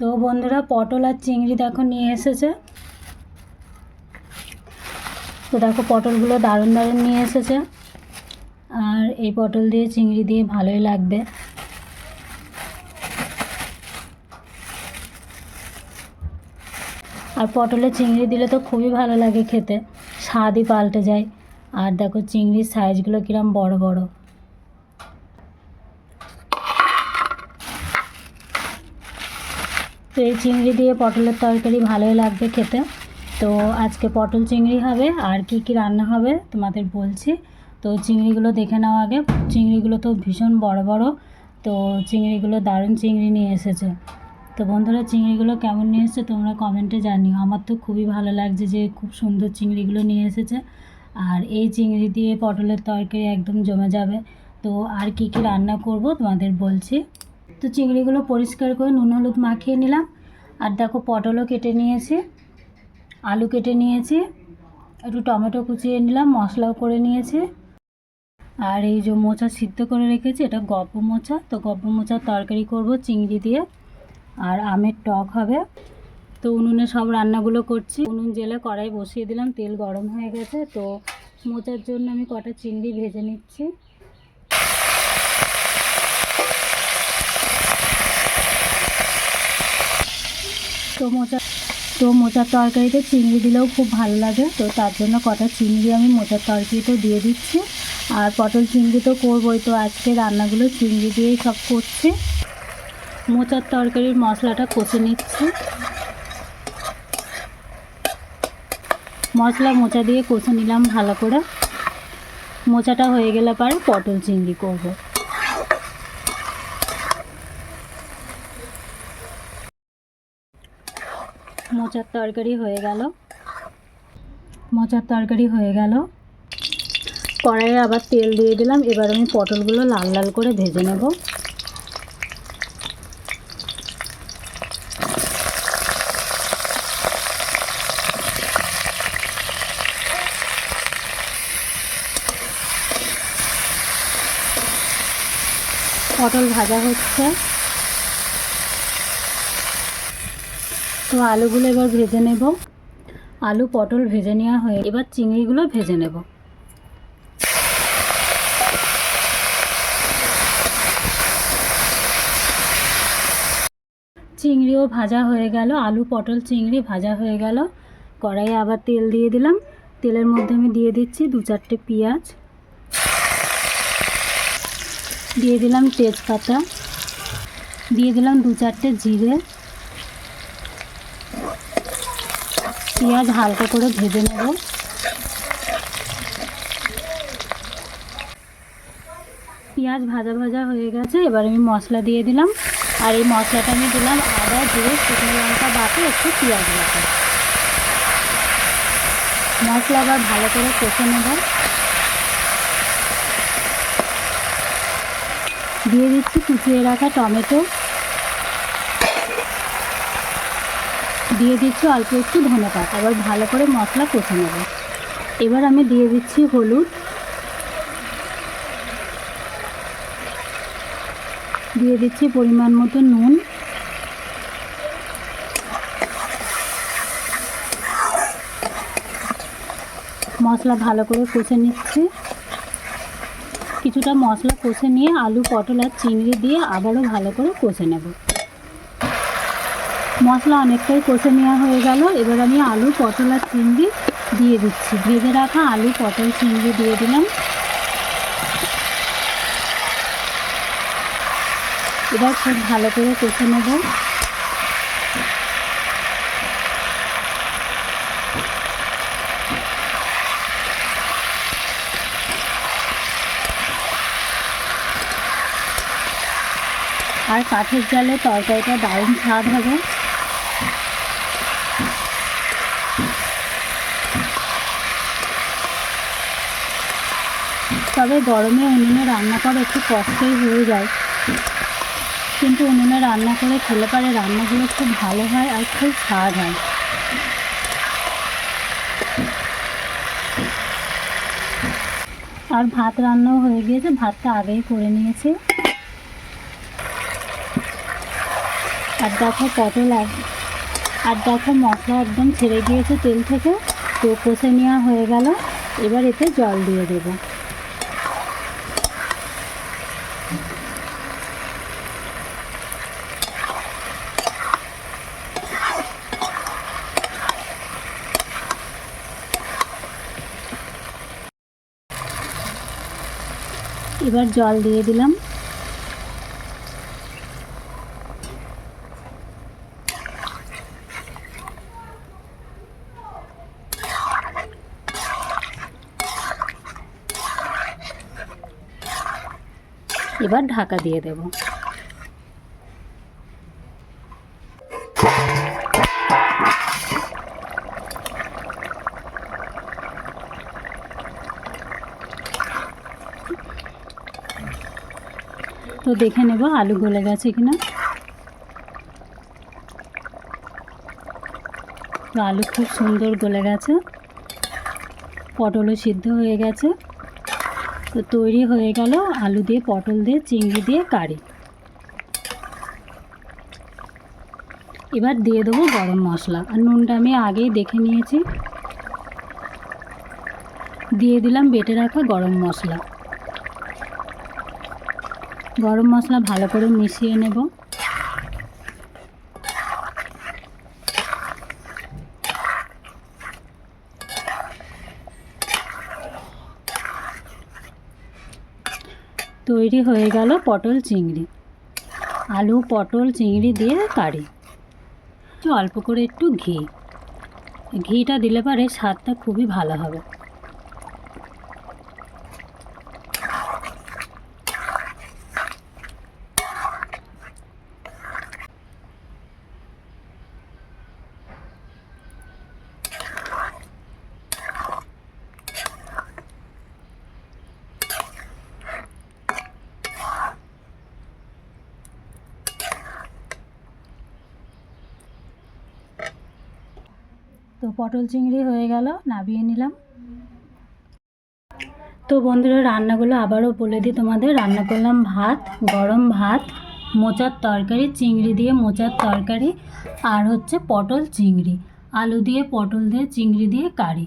তো বন্ধুরা পটল আর চিংড়ি দেখো নিয়ে এসেছে। তো দেখো পটলগুলো দারুণ দারুণ নিয়ে এসেছে। আর এই পটল দিয়ে চিংড়ি দিয়ে ভালোই লাগবে। আর পটলে চিংড়ি দিলে তো খুবই ভালো লাগে খেতে। স্বাদই পাল্টে যায়। আর দেখো চিংড়ির সাইজগুলো কিরম বড় বড়। তো এই চিংড়ি দিয়ে পটলের তরকারি ভালোই লাগবে খেতে। তো আজকে পটল চিংড়ি হবে, আর কি কি রান্না হবে তোমাদের বলছি। তো চিংড়িগুলো দেখে নাও আগে। চিংড়িগুলো তো ভীষণ বড় বড়, তো চিংড়িগুলো দারুণ চিংড়ি নিয়ে এসেছে। তো বন্ধুরা, চিংড়িগুলো কেমন নিয়ে এসেছে তোমরা কমেন্টে জানিও। আমার তো খুবই ভালো লাগছে যে খুব সুন্দর চিংড়িগুলো নিয়ে এসেছে। আর এই চিংড়ি দিয়ে পটলের তরকারি একদম জমে যাবে। তো আর কি কি রান্না করব তোমাদের বলছি। তো চিংড়িগুলো পরিষ্কার করে নুন, হলুদ মাখিয়ে নিলাম। আর দেখো পটলও কেটে নিয়েছি, আলু কেটে নিয়েছি, একটু টমেটো কুচিয়ে নিলাম, মশলাও করে নিয়েছি। আর এই যে মোচা সিদ্ধ করে রেখেছি, এটা গব্ব মোচা। তো গব্ব মোচার তরকারি করব চিংড়ি দিয়ে, আর আমের টক হবে। তো উনুনে সব রান্নাগুলো করছি। উনুন জেলে কড়াই বসিয়ে দিলাম, তেল গরম হয়ে গেছে। তো মোচার জন্য আমি কটা চিংড়ি ভেজে নিচ্ছি। তো মোচা, তো মোচার তরকারিতে চিংড়ি দিলেও খুব ভালো লাগে। তো তার জন্য কটা চিংড়ি আমি মোচার তরকারিতে দিয়ে দিচ্ছি। আর পটল চিংড়ি তো করবোই, তো আজকে রান্নাগুলো চিংড়ি দিয়েই সব করছি। মোচার তরকারির মশলাটা কষে নিচ্ছি। মশলা মোচা দিয়ে কষে নিলাম ভালো করে। মোচাটা হয়ে গেলে পরে পটল চিংড়ি করব। মোচার তরকারি হয়ে গেল। মোচার তরকারি হয়ে গেল। কড়াইয়ে আবার তেল দিয়ে দিলাম। এবার আমি পটলগুলো লাল লাল করে ভেজে নেব। পটল ভাজা হচ্ছে। তো আলুগুলো এবার ভেজে নেব। আলু, পটল ভেজে নেওয়া হয়ে এবার চিংড়িগুলো ভেজে নেব। চিংড়িও ভাজা হয়ে গেল। আলু, পটল, চিংড়ি ভাজা হয়ে গেল। কড়াইয়ে আবার তেল দিয়ে দিলাম। তেলের মধ্যে আমি দিয়ে দিচ্ছি দু চারটে পেঁয়াজ। দিয়ে দিলাম তেজপাতা। দিয়ে দিলাম দু চারটে জিরে। পেঁয়াজ হালকা করে ভেজে নেব। পেঁয়াজ ভাজা ভাজা হয়ে গেছে, এবার আমি মশলা দিয়ে দিলাম। আর এই মশলাটা আমি দিলাম আদা, জিরে, শুকনো লঙ্কা বাটা, একটু পেঁয়াজ বাটা। মশলা আবার ভালো করে কষে নেব। দিয়ে দিচ্ছি কুচিয়ে রাখা টমেটো। দিয়ে দিচ্ছি অল্প একটু ধনে পাতা। আবার ভালো করে মশলা কষে নেব। এবার আমি দিয়ে দিচ্ছি হলুদ। দিয়ে দিচ্ছি পরিমাণ মতো নুন। মশলা ভালো করে কষে নিচ্ছি। কিছুটা মশলা কষে নিয়ে আলু, পটল আর চিংড়ি দিয়ে আবারও ভালো করে কষে নেব। মশলা অনেকটাই কষে নেওয়া হয়ে গেল। এবার আমি আলু, পটল আর চিংড়ি দিয়ে দিচ্ছি। ভেজে রাখা আলু, পটল, চিংড়ি দিয়ে দিলাম। এবার খুব ভালো করে কষে নেব। আর কাঠের জালে তরকারিটা দারুণ স্বাদ হবে। তবে গরমে উনুনে রান্না করা একটু কষ্টই হয়ে যায়। কিন্তু উনুনে রান্না করে খেলে পারে রান্নাগুলো খুব ভালো হয় আর খুব স্বাদ হয়। আর ভাত রান্নাও হয়ে গিয়েছে, ভাতটা আগেই করে নিয়েছে। আর দেখো পটল আর দেখো মশলা একদম ছেড়ে গিয়েছে তেল থেকে, তো কষে নেওয়া হয়ে গেল। এবার এতে জল দিয়ে দেবো। এবার জল দিয়ে দিলাম। এবার ঢাকা দিয়ে দেব। তো দেখে নেব আলু গলে গেছে কিনা। তো আলু খুব সুন্দর গলে গেছে। পটলও সিদ্ধ হয়ে গেছে। তো তৈরি হয়ে গেল আলু দিয়ে, পটল দিয়ে, চিংড়ি দিয়ে কারি। এবার দিয়ে দেবো গরম মশলা। আর নুনটা আমি আগেই দেখে নিয়েছি। দিয়ে দিলাম বেটে রাখা গরম মশলা। গরম মশলা ভালো করে মিশিয়ে নেব। তৈরি হয়ে গেল পটল চিংড়ি। আলু, পটল, চিংড়ি দিয়ে কারি। অল্প করে একটু ঘি। ঘিটা দিলে পরে স্বাদটা খুবই ভালো হবে। পটল চিংড়ি হয়ে গেল, নাবিয়ে নিলাম। তো বন্ধুরা, রান্নাগুলো আবারও বলে দিই তোমাদের। রান্না করলাম ভাত, গরম ভাত, মোচার তরকারি, চিংড়ি দিয়ে মোচার তরকারি, আর হচ্ছে পটল চিংড়ি। আলু দিয়ে পটল দিয়ে, চিংড়ি দিয়ে কারি।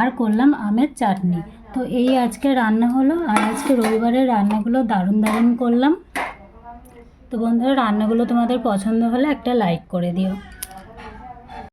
আর করলাম আমের চাটনি। তো এই আজকে রান্না হলো, আর আজকে রবিবারের রান্নাগুলো দারুণ দারুণ করলাম। তো বন্ধুরা, রান্নাগুলো তোমাদের পছন্দ হলে একটা লাইক করে দিও।